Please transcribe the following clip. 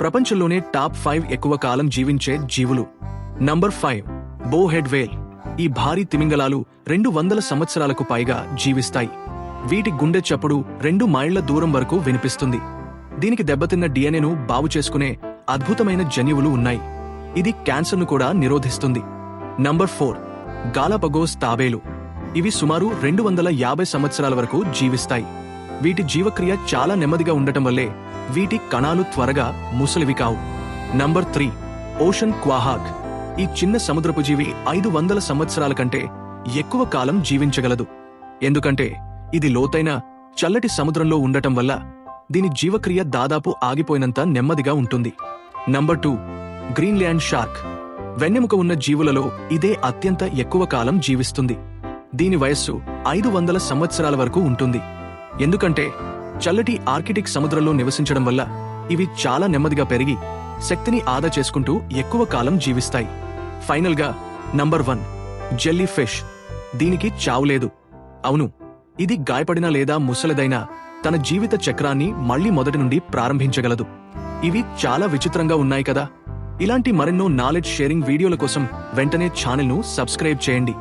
ప్రపంచంలోనే top five ఎక్కువ కాలం జీవించే జీవులు. Number five bowhead whale. ఈ భారీ తిమింగలాలు రెండు వందల సంవత్సరాలకు పైగా జీవిస్తాయి. వీటి గుండె చప్పుడు రెండు మైళ్ళ దూరం వరకు వినిపిస్తుంది. దీనికి దెబ్బతిన్న డిఎన్ఏను బాగు చేసుకునే అద్భుతమైన జన్యువులు ఉన్నాయి. ఇది క్యాన్సర్ను కూడా నిరోధిస్తుంది. నంబర్ ఫోర్ గాలాపగోస్ తాబేలు. ఇవి సుమారు రెండు వందల యాభై సంవత్సరాల వరకు జీవిస్తాయి. వీటి జీవక్రియ చాలా నెమ్మదిగా ఉండటం వల్లే వీటి కణాలు త్వరగా ముసలివి కావు. నంబర్ త్రీ ఓషన్ క్వాహాగ్ ఈ చిన్న సముద్రపు జీవి ఐదు వందల సంవత్సరాల కంటే ఎక్కువ కాలం జీవించగలదు. ఎందుకంటే ఇది లోతైన చల్లటి సముద్రంలో ఉండటం వల్ల దీని జీవక్రియ దాదాపు ఆగిపోయినంత నెమ్మదిగా ఉంటుంది. నంబర్ టూ గ్రీన్లాండ్ షార్క్ వెన్నెముక ఉన్న జీవులలో ఇదే అత్యంత ఎక్కువ కాలం జీవిస్తుంది. దీని వయస్సు ఐదు వందల సంవత్సరాల వరకు ఉంటుంది. ఎందుకంటే చల్లటి ఆర్కిటిక్ సముద్రంలో నివసించడం వల్ల ఇవి చాలా నెమ్మదిగా పెరిగి శక్తిని ఆదా చేసుకుంటూ ఎక్కువ కాలం జీవిస్తాయి. ఫైనల్గా నంబర్ వన్ జెల్లీ ఫిష్. దీనికి చావు లేదు. అవును ఇది గాయపడిన లేదా ముసలిదైన తన జీవిత చక్రాన్ని మళ్ళీ మొదటి నుండి ప్రారంభించగలదు. ఇవి చాలా విచిత్రంగా ఉన్నాయి కదా? ఇలాంటి మరెన్నో నాలెడ్జ్ షేరింగ్ వీడియోల కోసం వెంటనే ఛానల్ను సబ్స్క్రైబ్ చేయండి.